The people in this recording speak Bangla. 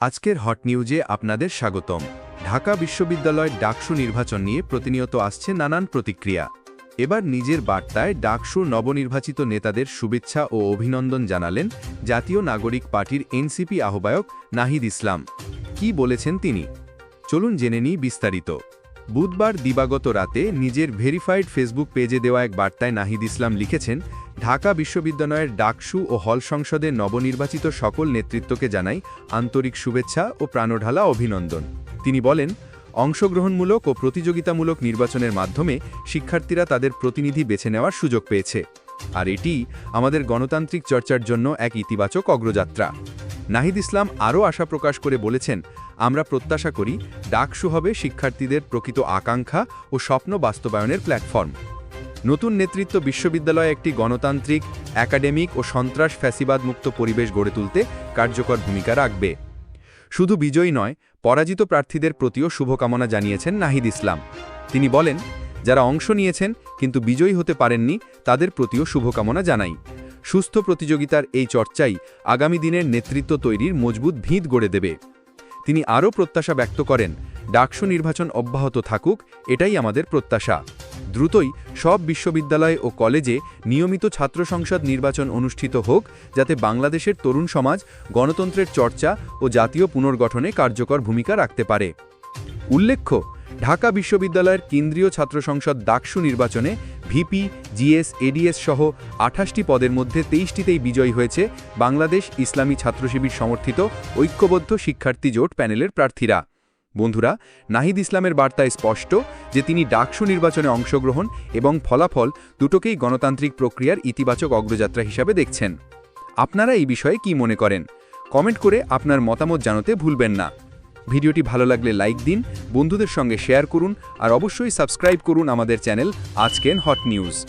আজকের হট নিউজে আপনাদের স্বাগতম। ঢাকা বিশ্ববিদ্যালয়ের ডাকসু নির্বাচন নিয়ে প্রতিনিয়ত আসছে নানান প্রতিক্রিয়া। এবার নিজের বার্তায় ডাকসু নবনির্বাচিত নেতাদের শুভেচ্ছা ও অভিনন্দন জানালেন জাতীয় নাগরিক পার্টির এনসিপি আহ্বায়ক নাহিদ ইসলাম। কি বলেছেন তিনি? চলুন জেনে নিই বিস্তারিত। বুধবার দিবাগত রাতে নিজের ভেরিফাইড ফেসবুক পেজে দেওয়া এক বার্তায় নাহিদ ইসলাম লিখেছেন, ঢাকা বিশ্ববিদ্যালয়ের ডাকসু ও হল সংসদের নবনির্বাচিত সকল নেতৃত্বকে জানাই আন্তরিক শুভেচ্ছা ও প্রাণঢালা অভিনন্দন। তিনি বলেন, অংশগ্রহণমূলক ও প্রতিযোগিতামূলক নির্বাচনের মাধ্যমে শিক্ষার্থীরা তাদের প্রতিনিধি বেছে নেওয়ার সুযোগ পেয়েছে। আর এটি আমাদের গণতান্ত্রিক চর্চার জন্য এক ইতিবাচক অগ্রযাত্রা। নাহিদ ইসলাম আরও আশা প্রকাশ করে বলেছেন আমরা প্রত্যাশা করি ডাকসু হবে শিক্ষার্থীদের প্রকৃত আকাঙ্ক্ষা ও স্বপ্ন বাস্তবায়নের প্ল্যাটফর্ম। নতুন নেতৃত্ব বিশ্ববিদ্যালয়ে একটি গণতান্ত্রিক, একাডেমিক ও সন্ত্রাস ফ্যাসিবাদ মুক্ত পরিবেশ গড়ে তুলতে কার্যকর ভূমিকা রাখবে। শুধু বিজয়ী নয়, পরাজিত প্রার্থীদের প্রতিও শুভকামনা জানিয়েছেন নাহিদ ইসলাম। তিনি বলেন, যারা অংশ নিয়েছেন কিন্তু বিজয়ী হতে পারেননি, তাদের প্রতিও শুভকামনা জানাই। সুস্থ প্রতিযোগিতার এই চর্চাই আগামী দিনের নেতৃত্ব তৈরির মজবুত ভিত গড়ে দেবে। তিনি আরও প্রত্যাশা ব্যক্ত করেন, ডাকসু নির্বাচন অব্যাহত থাকুক, এটাই আমাদের প্রত্যাশা। দ্রুতই সব বিশ্ববিদ্যালয় ও কলেজে নিয়মিত ছাত্র সংসদ নির্বাচন অনুষ্ঠিত হোক, যাতে বাংলাদেশের তরুণ সমাজ গণতন্ত্রের চর্চা ও জাতীয় পুনর্গঠনে কার্যকর ভূমিকা রাখতে পারে। উল্লেখ্য ঢাকা বিশ্ববিদ্যালয়ের কেন্দ্রীয় ছাত্র সংসদ ডাকসু নির্বাচনে ভিপি, জিএস, এডিএস সহ আঠাশটি পদের মধ্যে তেইশটিতেই বিজয়ী হয়েছে বাংলাদেশ ইসলামী ছাত্রশিবির সমর্থিত ঐক্যবদ্ধ শিক্ষার্থী জোট প্যানেলের প্রার্থীরা। বন্ধুরা, নাহিদ ইসলামের বার্তায় স্পষ্ট যে তিনি ডাকসু নির্বাচনে অংশগ্রহণ এবং ফলাফল দুটোকেই গণতান্ত্রিক প্রক্রিয়ার ইতিবাচক অগ্রযাত্রা হিসাবে দেখছেন। আপনারা এই বিষয়ে কি মনে করেন? কমেন্ট করে আপনার মতামত জানাতে ভুলবেন না। ভিডিওটি ভালো লাগলে লাইক দিন, বন্ধুদের সঙ্গে শেয়ার করুন, আর অবশ্যই সাবস্ক্রাইব করুন আমাদের চ্যানেল আজকেন হট নিউজ।